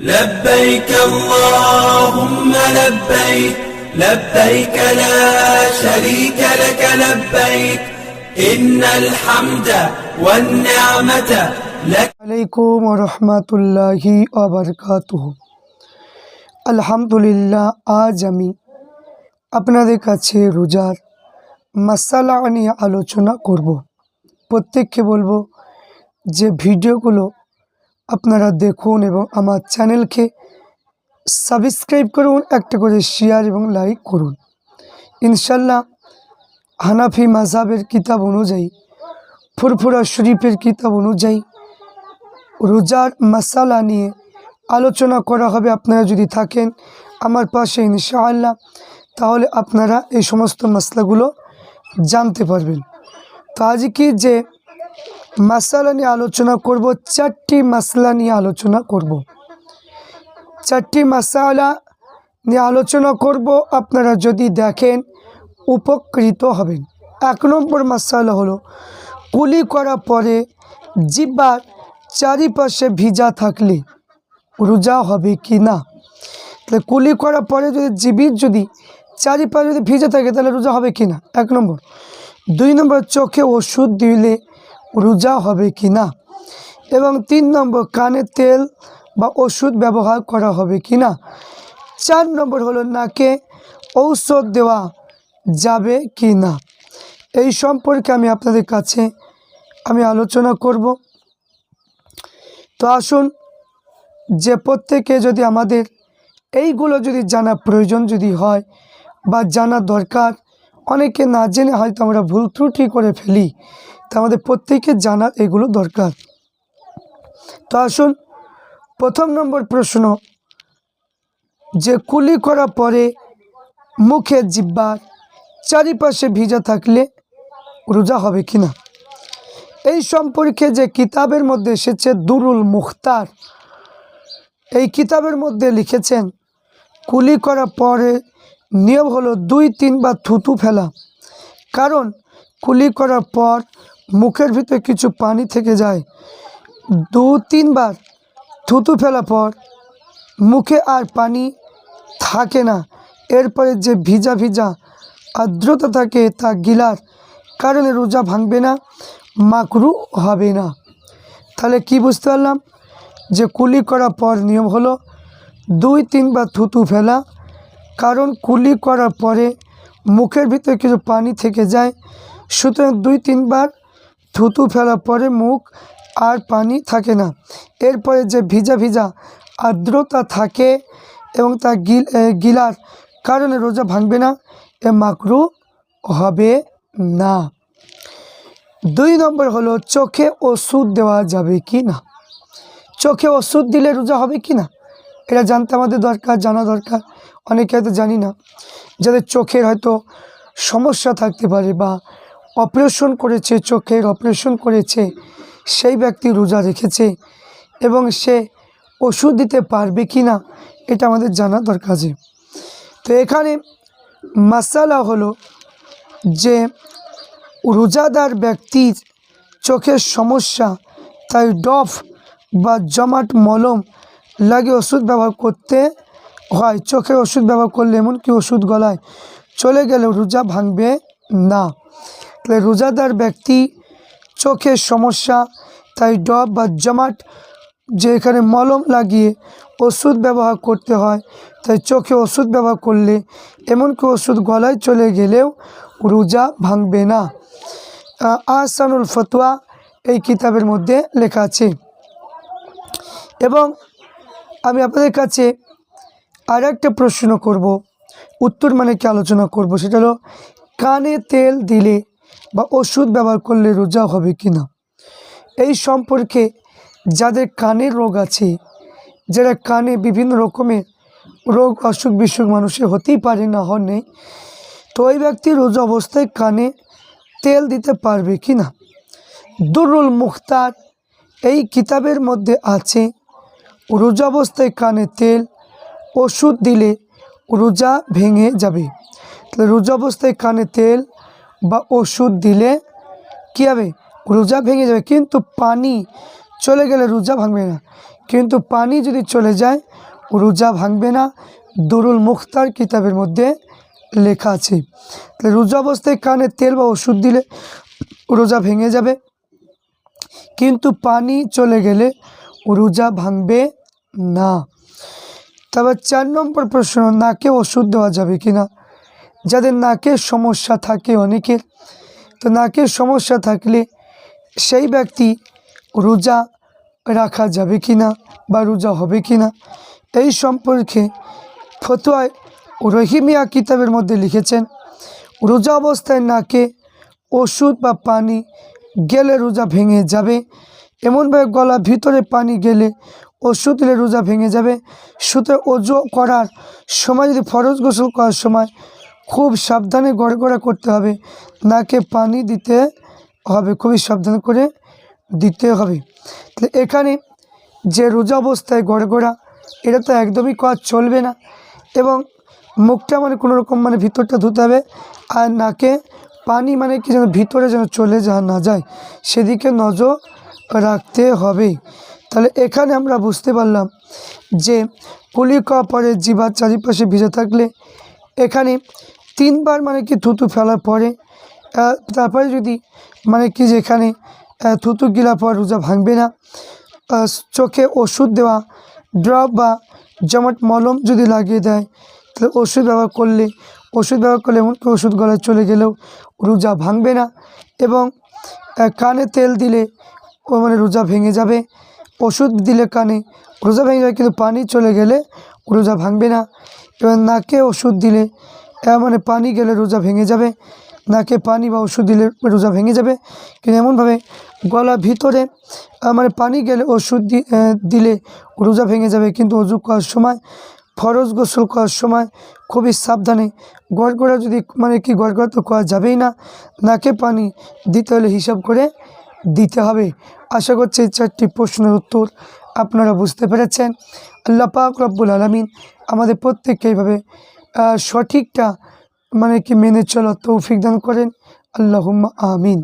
لبيك اللهم لبيك لبيك لا شريك لك لبيك إن الحمد والنعمة لك আলাইকুম রহমতুল্লাহি আবরকাতুহ আলহামদুলিল্লাহ আজ আমি আপনাদের কাছে রোজার মশালা নিয়ে আলোচনা করব প্রত্যেককে বলবো যে ভিডিওগুলো আপনারা দেখুন এবং আমার চ্যানেলকে সাবস্ক্রাইব করুন, একটা করে শেয়ার এবং লাইক করুন। ইনশাল্লাহ হানাফি মাজাবের কিতাব অনুযায়ী, ফুরফুরা শরীফের কিতাব অনুযায়ী রোজার মশালা নিয়ে আলোচনা করা হবে। আপনারা যদি থাকেন আমার পাশে ইনশাআল্লাহ, তাহলে আপনারা এই সমস্ত মশলাগুলো জানতে পারবেন। তো আজকে যে মশালা নিয়ে আলোচনা করব, চারটি মশলা নিয়ে আলোচনা করব। চারটি মশালা নিয়ে আলোচনা করব, আপনারা যদি দেখেন উপকৃত হবেন। এক নম্বর মশালা হলো কুলি করার পরে জিব্বার চারিপাশে ভিজা থাকলে রোজা হবে কি না? তাহলে কুলি করার পরে যদি জিবির যদি চারিপাশে যদি ভিজা থাকে, তাহলে রোজা হবে কি না? এক নম্বর। দুই নম্বর, চোখে ওষুধ দিলে রোজা হবে কি না? এবং তিন নম্বর, কানে তেল বা ওষুধ ব্যবহার করা হবে কি না? চার নম্বর হলো নাকে ঔষধ দেওয়া যাবে কি না? এই সম্পর্কে আমি আপনাদের কাছে আমি আলোচনা করব। তো আসুন, যে প্রত্যেকে যদি আমাদের এইগুলো যদি জানা প্রয়োজন যদি হয় বা জানা দরকার, অনেকে না জেনে হয়তো আমরা ভুল ত্রুটি করে ফেলি। তা আমাদের প্রত্যেকের জানার এগুলো দরকার। তো আসুন, প্রথম নম্বর প্রশ্ন, যে কুলি করা পরে মুখে জিব্বার চারিপাশে ভিজা থাকলে রোজা হবে কিনা? এই সম্পর্কে যে কিতাবের মধ্যে এসেছে দুরুল মুখতার, এই কিতাবের মধ্যে লিখেছেন, কুলি করার পরে নিয়ম হলো দুই তিনবার থুতু ফেলা। কারণ কুলি করার পর মুখের ভিতরে কিছু পানি থেকে যায়। দু তিনবার থুতু ফেলার পর মুখে আর পানি থাকে না। এরপরে যে ভিজা ভিজা আর্দ্রতা থাকে তা গিলার কারণে রোজা ভাঙবে না, মাকরু হবে না। তাহলে কি বুঝতে পারলাম? যে কুলি করার পর নিয়ম হলো দুই তিনবার থুতু ফেলা। কারণ কুলি করার পরে মুখের ভিতরে কিছু পানি থেকে যায়। সুতরাং দুই তিনবার থুতু ফেলার পরে মুখ আর পানি থাকে না। এরপরে যে ভিজা ভিজা আর্দ্রতা থাকে এবং তা গিল গিলার কারণে রোজা ভাঙবে না, এ মাকরু হবে না। দুই নম্বর হলো চোখে ওষুধ দেওয়া যাবে কি না? চোখে ওষুধ দিলে রোজা হবে কি না? এটা জানতে আমাদের দরকার, জানা দরকার। অনেকে হয়তো জানি না। যাদের চোখের হয়তো সমস্যা থাকতে পারে বা অপারেশন করেছে, চোখের অপারেশন করেছে, সেই ব্যক্তি রোজা রেখেছে এবং সে ওষুধ দিতে পারবে কি না, এটা আমাদের জানা দরকার আছে। তো এখানে মাসালা হলো যে রোজাদার ব্যক্তির চোখের সমস্যা, তাই ডফ বা জমাট মলম লাগে ওষুধ ব্যবহার করতে হয়। চোখের ওষুধ ব্যবহার করলে এমনকি ওষুধ গলায় চলে গেলে রোজা ভাঙবে না। তাহলে রোজাদার ব্যক্তি চোখের সমস্যা তাই ডব বা জমাট যে এখানে মলম লাগিয়ে ওষুধ ব্যবহার করতে হয় তাই চোখে ওষুধ ব্যবহার করলে এমনকি ওষুধ গলায় চলে গেলেও রোজা ভাঙবে না। আহ, আহসানুল ফতোয়া এই কিতাবের মধ্যে লেখা আছে। এবং আমি আপনাদের কাছে আর একটা প্রশ্ন করব উত্তর মানে কি আলোচনা করব সেটা হলো কানে তেল দিলে বা ওষুধ ব্যবহার করলে রোজা হবে কি না? এই সম্পর্কে যাদের কানের রোগ আছে, যারা কানে বিভিন্ন রকমের রোগ, অসুখ বিসুখ মানুষের হতেই পারে না হন নেই, তো ওই ব্যক্তি রোজা অবস্থায় কানে তেল দিতে পারবে কি না? দুরুল মুখতার এই কিতাবের মধ্যে আছে, রোজা অবস্থায় কানে তেল, ওষুধ দিলে রোজা ভেঙে যাবে। তাহলে রোজা অবস্থায় কানে তেল বা ওষুধ দিলে কী হবে? রোজা ভেঙে যাবে। কিন্তু পানি চলে গেলে রোজা ভাঙবে না। কিন্তু পানি যদি চলে যায়, রোজা ভাঙবে না। দুরুল মুখতার কিতাবের মধ্যে লেখা আছে। তাহলে রোজা অবস্থায় কানে তেল বা ওষুধ দিলে রোজা ভেঙে যাবে। কিন্তু পানি চলে গেলে রোজা ভাঙবে না। তবে চার নম্বর প্রশ্ন, নাকে ওষুধ দেওয়া যাবে কি না যাদের নাকের সমস্যা থাকে অনেকের, তো নাকের সমস্যা থাকলে সেই ব্যক্তি রোজা রাখা যাবে কি না বা রোজা হবে কি না এই সম্পর্কে ফতোয়ায় রহিমিয়া কিতাবের মধ্যে লিখেছেন, রোজা অবস্থায় নাকে ওষুধ বা পানি গেলে রোজা ভেঙে যাবে, এমনভাবে গলা ভিতরে পানি গেলে ওষুধ দিলে রোজা ভেঙে যাবে। সুতরাং ওজো করার সময়, যদি ফরজ গোসল করার সময় খুব সাবধানে গড়গড়া করতে হবে। নাকে পানি দিতে হবে, খুবই সাবধান করে দিতে হবে। তাহলে এখানে যে রোজা অবস্থায় গড়গড়া, এটা তো একদমই কাজ চলবে না এবং মুখটা মানে কোনো রকম মানে ভিতরটা ধুতে হবে আর নাকে পানি মানে কি যেন ভিতরে যেন চলে যা না যায়, সেদিকে নজর রাখতে হবে। তাহলে এখানে আমরা বুঝতে পারলাম যে কুলি করা পরে জিভার চারিপাশে ভিজে থাকলে এখানে তিনবার মানে কি থুতু ফেলার পরে তারপরে যদি মানে কি যেখানে থুতু গিলার পর রোজা ভাঙবে না চোখে ওষুধ দেওয়া, ড্রপ বা জমাট মলম যদি লাগিয়ে দেয়, তাহলে ওষুধ ব্যবহার করলে, ওষুধ ব্যবহার করলে এমনকি ওষুধ গলায় চলে গেলেও রোজা ভাঙবে না এবং কানে তেল দিলে ও মানে রোজা ভেঙে যাবে, ওষুধ দিলে কানে রোজা ভেঙে যাবে কিন্তু পানি চলে গেলে রোজা ভাঙবে না এবং নাকে ওষুধ দিলে মানে পানি গেলে রোজা ভেঙে যাবে, নাকে পানি বা ওষুধ দিলে রোজা ভেঙে যাবে। কিন্তু এমনভাবে গলা ভিতরে মানে পানি গেলে ওষুধ দিলে রোজা ভেঙে যাবে। কিন্তু অজু করার সময়, ফরজ গোসল করার সময় খুবই সাবধানে গড়গড়া যদি মানে কি গড়গড়া তো করা যাবেই না, নাকে পানি দিতে হলে হিসাব করে দিতে হবে। আশা করছি এই চারটি প্রশ্নের উত্তর আপনারা বুঝতে পেরেছেন। আল্লাহ পাক রব্বুল আলমিন আমাদের প্রত্যেককে এইভাবে সঠিকটা মানে কি মেনে চলার তৌফিক দান করেন। আল্লাহুম্মা আমিন।